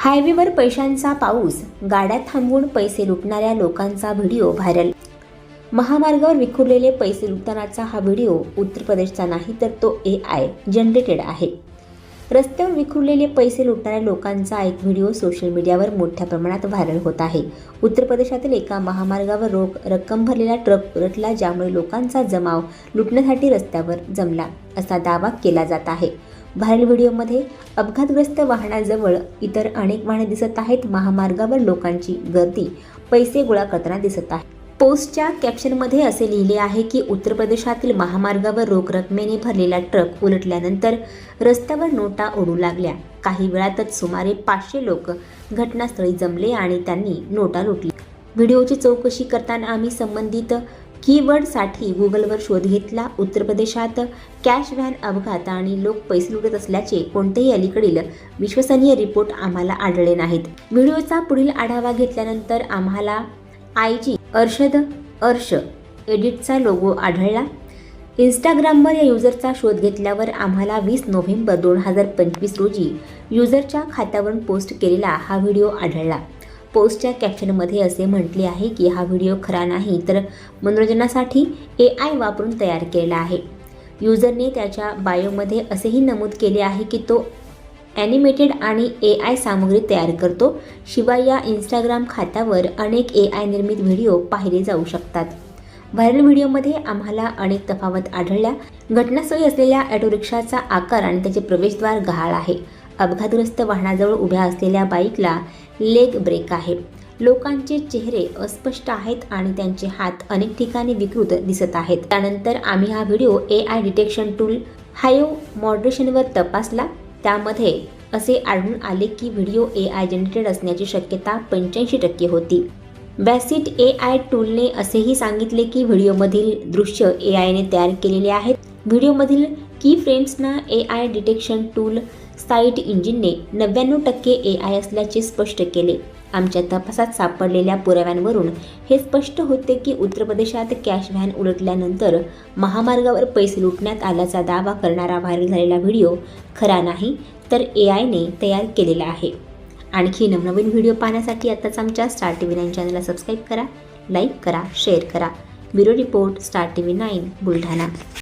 हायवेवर पैशांचा पाऊस गाड्या थांबवून पैसे लुटणाऱ्या लोकांचा व्हिडिओ व्हायरल. महामार्गावर विखुरलेले पैसे लुटतानाचा हा व्हिडिओ उत्तर प्रदेशचा नाही तर तो ए आय जनरेटेड आहे. रस्त्यावर विखुरलेले पैसे लुटणाऱ्या लोकांचा एक व्हिडिओ सोशल मीडियावर मोठ्या प्रमाणात व्हायरल होत आहे. उत्तर प्रदेशातील एका महामार्गावर रोख रक्कम भरलेला ट्रक उलटला ज्यामुळे लोकांचा जमाव लुटण्यासाठी रस्त्यावर जमला असा दावा केला जात आहे. व्हायरल व्हिडिओमध्ये अपघातग्रस्त वाहनाजवळ इतर अनेक वाहने दिसत आहेत. महामार्गावर लोकांची गर्दी पैसे गोळा करताना दिसत आहे. पोस्टच्या कॅप्शनमध्ये असे लिहिले आहे की उत्तर प्रदेशातील महामार्गावर रोख रकमेने भरलेला ट्रक उलटल्यानंतर रस्त्यावर नोटा ओढू लागल्या. काही वेळातच सुमारे पाचशे लोक घटनास्थळी जमले आणि त्यांनी नोटा लुटली. व्हिडिओची चौकशी करताना आम्ही संबंधित कीवर्डसाठी गुगलवर शोध घेतला. उत्तर प्रदेशात कॅश व्हॅन अपघात आणि लोक पैसे लुटत असल्याचे कोणतेही अलीकडील विश्वसनीय रिपोर्ट आम्हाला आढळले नाहीत. व्हिडिओचा पुढील आढावा घेतल्यानंतर आम्हाला आय जी अर्षद अर्श एडिटचा लोगो आढळला. इंस्टाग्रामवर या युजरचा शोध घेतल्यावर आम्हाला वीस नोव्हेंबर दोन हजार पंचवीस रोजी युजरच्या खात्यावरून पोस्ट केलेला हा व्हिडिओ आढळला. पोस्टच्या कॅप्शनमध्ये असे म्हटले आहे की हा व्हिडिओ खरा नाही तर मनोरंजनासाठी ए आय वापरून तयार केला आहे. युजरने त्याच्या बायोमध्ये असेही नमूद केले आहे की तो ॲनिमेटेड आणि ए आय सामग्री तयार करतो शिवाय या इंस्टाग्राम खात्यावर अनेक ए आय निर्मित व्हिडिओ पाहिले जाऊ शकतात. व्हायरल व्हिडिओमध्ये आम्हाला अनेक तफावत आढळल्या. घटनास्थळी असलेल्या ॲटोरिक्षाचा आकार आणि त्याचे प्रवेशद्वार गहाळ आहे. अपघातग्रस्त वाहनाजवळ उभ्या असलेल्या बाईकला लेग ब्रेक आहे. लोकांचे चेहरे अस्पष्ट आहेत आणि त्यांचे हात अनेक ठिकाणी विकृत दिसत आहेत. त्यानंतर आम्ही हा video A I detection tool Hive मॉडरेशनवर तपासला. त्यामध्ये असे आढळून आले की व्हिडिओ ए आय जनरेटेड असण्याची शक्यता पंच्याऐंशी टक्के होती. बॅसिट ए आय टूलने असेही सांगितले की व्हिडिओमधील दृश्य ए आयने तयार केलेले आहेत. व्हिडिओमधील की फ्रेम्सना ए आय डिटेक्शन टूल साईट इंजिनने नव्याण्णव टक्के ए आय असल्याचे स्पष्ट केले. आमच्या तपासात सापडलेल्या पुराव्यांवरून हे स्पष्ट होते की उत्तर प्रदेशात कॅश व्हॅन उलटल्यानंतर महामार्गावर पैसे लुटण्यात आल्याचा दावा करणारा व्हायरल झालेला व्हिडिओ खरा नाही तर ए आयने तयार केलेला आहे. आणखी नवनवीन व्हिडिओ पाहण्यासाठी आत्ताच आमच्या स्टार टी व्ही नाईन चॅनलला सबस्क्राईब करा लाईक करा शेअर करा. Bureau report Star T V nine Buldhana.